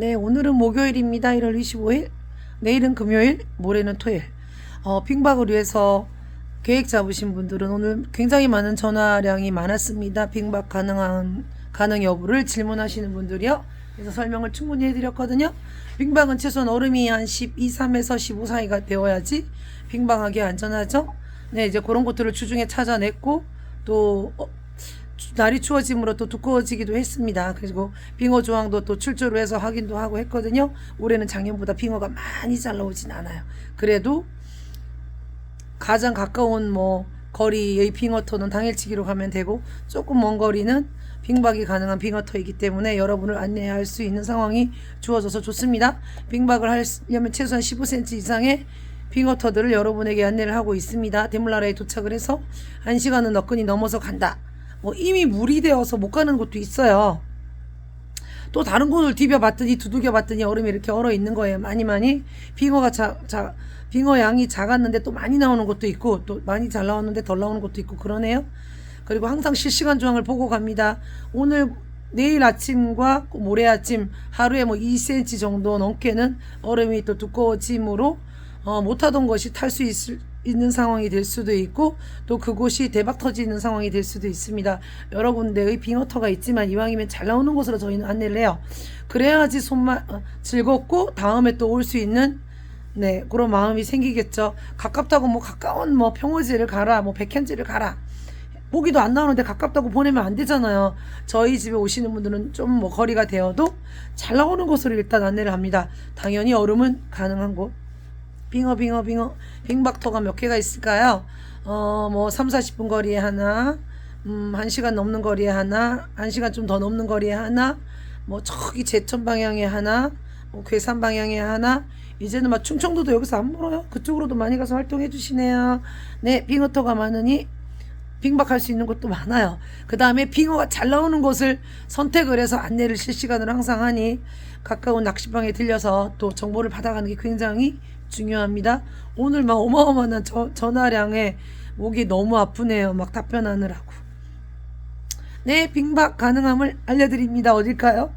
네, 오늘은 목요일입니다. 1월 25일. 내일은 금요일, 모레는 토요일. 어, 빙박을 위해서 계획 잡으신 분들은 오늘 굉장히 많은 전화량이 많았습니다. 빙박 가능한, 가능 여부를 질문하시는 분들이요. 그래서 설명을 충분히 해드렸거든요. 빙박은 최소한 얼음이 한 12, 3에서 15 사이가 되어야지 빙방하기 안전하죠. 네, 이제 그런 것들을 주중에 찾아냈고, 또, 어, 추- 날이 추워짐으로 또 두꺼워지기도 했습니다. 그리고 빙어 조항도 또 출조를 해서 확인도 하고 했거든요. 올해는 작년보다 빙어가 많이 잘 나오진 않아요. 그래도 가장 가까운 뭐 거리의 빙어터는 당일치기로 가면 되고 조금 먼 거리는 빙박이 가능한 빙어터이기 때문에 여러분을 안내할 수 있는 상황이 주어져서 좋습니다. 빙박을 하려면 최소한 15cm 이상의 빙어터들을 여러분에게 안내를 하고 있습니다. 대물나라에 도착을 해서 1시간은 너끈히 넘어서 간다. 뭐 이미 물이 되어서 못 가는 곳도 있어요. 또 다른 곳을 디벼봤더니 두들겨봤더니 얼음이 이렇게 얼어 있는 거예요. 많이 많이 빙어가 자, 자 빙어 양이 작았는데 또 많이 나오는 곳도 있고 또 많이 잘 나오는데 덜 나오는 곳도 있고 그러네요. 그리고 항상 실시간 조항을 보고 갑니다. 오늘 내일 아침과 모레 아침 하루에 뭐 2cm 정도 넘게는 얼음이 또 두꺼워짐으로 어, 못하던 것이 탈 수 있을 있는 상황이 될 수도 있고 또 그곳이 대박 터지는 상황이 될 수도 있습니다. 여러 군데의 빙어터가 있지만 이왕이면 잘 나오는 곳으로 저희는 안내를 해요. 그래야지 손만 어, 즐겁고 다음에 또 올 수 있는 네 그런 마음이 생기겠죠. 가깝다고 뭐 가까운 뭐 평어지를 가라 뭐 백현지를 가라 보기도 안 나오는데 가깝다고 보내면 안 되잖아요. 저희 집에 오시는 분들은 좀 뭐 거리가 되어도 잘 나오는 곳으로 일단 안내를 합니다. 당연히 얼음은 가능한 곳. 빙어 빙어 빙어 빙박터가 몇 개가 있을까요? 어 뭐 3, 40분 거리에 하나 음 1시간 넘는 거리에 하나 1시간 좀 더 넘는 거리에 하나 뭐 저기 제천 방향에 하나 뭐 괴산 방향에 하나 이제는 막 충청도도 여기서 안 멀어요 그쪽으로도 많이 가서 활동해 주시네요 네 빙어터가 많으니 빙박할 수 있는 곳도 많아요. 그 다음에 빙어가 잘 나오는 곳을 선택을 해서 안내를 실시간으로 항상 하니 가까운 낚시방에 들려서 또 정보를 받아가는 게 굉장히 중요합니다. 오늘 막 어마어마한 저- 전화량에 목이 너무 아프네요. 막 답변하느라고. 네, 빙박 가능함을 알려드립니다. 어딜까요?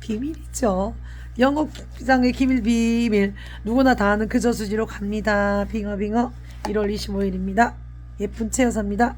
비밀이죠. 영업장의 기밀 비밀. 누구나 다 아는 그 저수지로 갑니다. 빙어 빙어 1월 25일입니다. 예쁜 채 여사입니다.